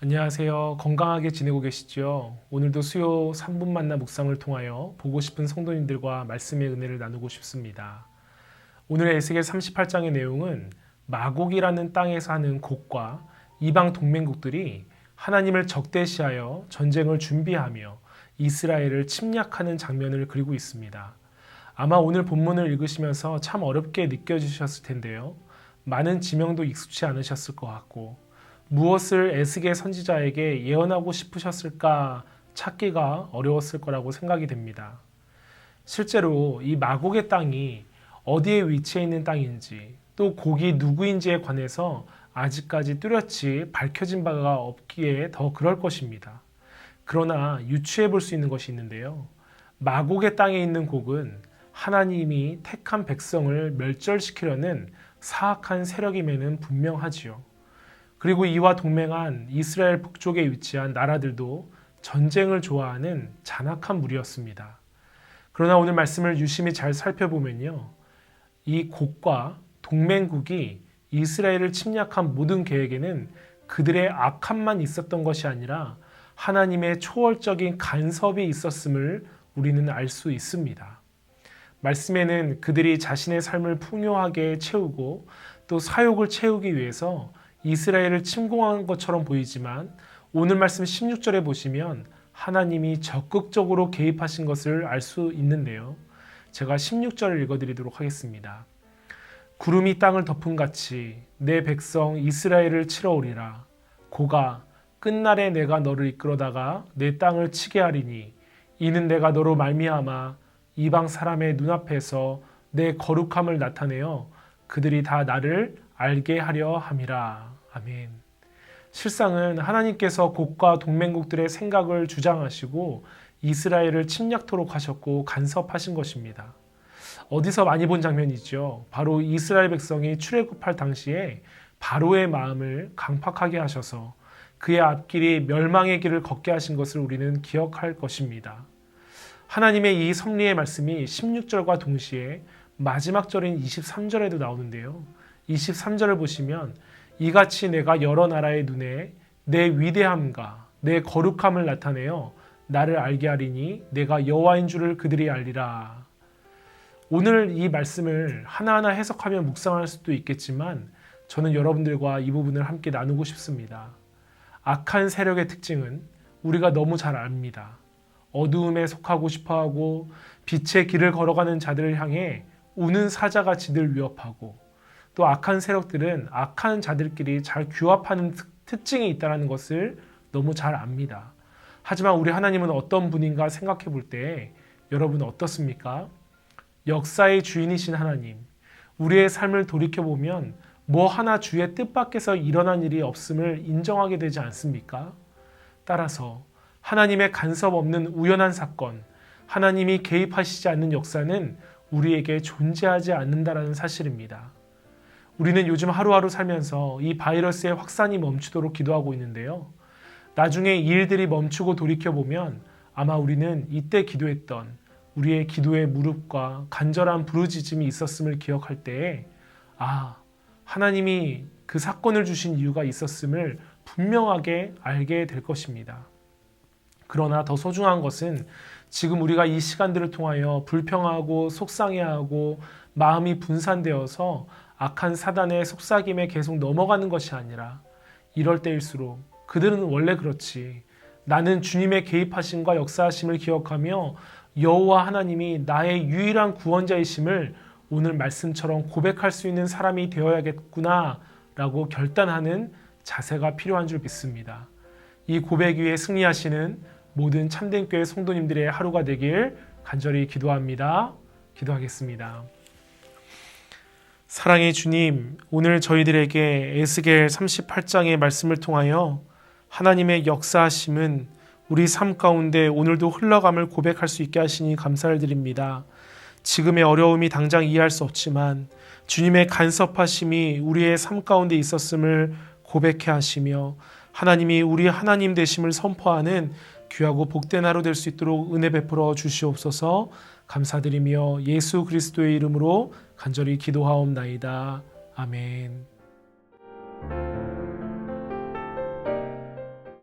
안녕하세요. 건강하게 지내고 계시죠? 오늘도 수요 3분 만나 묵상을 통하여 보고 싶은 성도님들과 말씀의 은혜를 나누고 싶습니다. 오늘의 에스겔 38장의 내용은 마곡이라는 땅에서 하는 곡과 이방 동맹국들이 하나님을 적대시하여 전쟁을 준비하며 이스라엘을 침략하는 장면을 그리고 있습니다. 아마 오늘 본문을 읽으시면서 참 어렵게 느껴지셨을 텐데요. 많은 지명도 익숙치 않으셨을 것 같고 무엇을 에스겔 선지자에게 예언하고 싶으셨을까 찾기가 어려웠을 거라고 생각이 됩니다. 실제로 이 마곡의 땅이 어디에 위치해 있는 땅인지 또 곡이 누구인지에 관해서 아직까지 뚜렷이 밝혀진 바가 없기에 더 그럴 것입니다. 그러나 유추해 볼 수 있는 것이 있는데요. 마곡의 땅에 있는 곡은 하나님이 택한 백성을 멸절시키려는 사악한 세력임에는 분명하지요. 그리고 이와 동맹한 이스라엘 북쪽에 위치한 나라들도 전쟁을 좋아하는 잔악한 무리였습니다. 그러나 오늘 말씀을 유심히 잘 살펴보면요. 이 곡과 동맹국이 이스라엘을 침략한 모든 계획에는 그들의 악함만 있었던 것이 아니라 하나님의 초월적인 간섭이 있었음을 우리는 알 수 있습니다. 말씀에는 그들이 자신의 삶을 풍요하게 채우고 또 사욕을 채우기 위해서 이스라엘을 침공한 것처럼 보이지만 오늘 말씀 16절에 보시면 하나님이 적극적으로 개입하신 것을 알 수 있는데요. 제가 16절을 읽어드리도록 하겠습니다. 구름이 땅을 덮은 같이 내 백성 이스라엘을 치러 오리라. 고가 끝날에 내가 너를 이끌어다가 내 땅을 치게 하리니 이는 내가 너로 말미암아 이방 사람의 눈앞에서 내 거룩함을 나타내어 그들이 다 나를 알게 하려 함이라. 아멘. 실상은 하나님께서 곡과 동맹국들의 생각을 주장하시고 이스라엘을 침략토록 하셨고 간섭하신 것입니다. 어디서 많이 본 장면이죠. 바로 이스라엘 백성이 출애굽할 당시에 바로의 마음을 강팍하게 하셔서 그의 앞길이 멸망의 길을 걷게 하신 것을 우리는 기억할 것입니다. 하나님의 이 섭리의 말씀이 16절과 동시에 마지막 절인 23절에도 나오는데요. 23절을 보시면 이같이 내가 여러 나라의 눈에 내 위대함과 내 거룩함을 나타내어 나를 알게 하리니 내가 여호와인 줄을 그들이 알리라. 오늘 이 말씀을 하나하나 해석하며 묵상할 수도 있겠지만 저는 여러분들과 이 부분을 함께 나누고 싶습니다. 악한 세력의 특징은 우리가 너무 잘 압니다. 어두움에 속하고 싶어 하고 빛의 길을 걸어가는 자들을 향해 우는 사자같이 늘 위협하고 또 악한 세력들은 악한 자들끼리 잘 규합하는 특징이 있다는 것을 너무 잘 압니다. 하지만 우리 하나님은 어떤 분인가 생각해 볼 때 여러분 어떻습니까? 역사의 주인이신 하나님, 우리의 삶을 돌이켜 보면 뭐 하나 주의 뜻 밖에서 일어난 일이 없음을 인정하게 되지 않습니까? 따라서 하나님의 간섭 없는 우연한 사건, 하나님이 개입하시지 않는 역사는 우리에게 존재하지 않는다라는 사실입니다. 우리는 요즘 하루하루 살면서 이 바이러스의 확산이 멈추도록 기도하고 있는데요. 나중에 이 일들이 멈추고 돌이켜보면 아마 우리는 이때 기도했던 우리의 기도의 무릎과 간절한 부르짖음이 있었음을 기억할 때에 아, 하나님이 그 사건을 주신 이유가 있었음을 분명하게 알게 될 것입니다. 그러나 더 소중한 것은 지금 우리가 이 시간들을 통하여 불평하고 속상해하고 마음이 분산되어서 악한 사단의 속삭임에 계속 넘어가는 것이 아니라 이럴 때일수록 그들은 원래 그렇지. 나는 주님의 개입하심과 역사하심을 기억하며 여호와 하나님이 나의 유일한 구원자이심을 오늘 말씀처럼 고백할 수 있는 사람이 되어야겠구나라고 결단하는 자세가 필요한 줄 믿습니다. 이 고백 위에 승리하시는 모든 참된 교회 성도님들의 하루가 되길 간절히 기도합니다. 기도하겠습니다. 사랑의 주님, 오늘 저희들에게 에스겔 38장의 말씀을 통하여 하나님의 역사하심은 우리 삶 가운데 오늘도 흘러감을 고백할 수 있게 하시니 감사를 드립니다. 지금의 어려움이 당장 이해할 수 없지만 주님의 간섭하심이 우리의 삶 가운데 있었음을 고백해 하시며 하나님이 우리 하나님 되심을 선포하는 귀하고 복된 하루 될 수 있도록 은혜 베풀어 주시옵소서 감사드리며 예수 그리스도의 이름으로 간절히 기도하옵나이다. 아멘.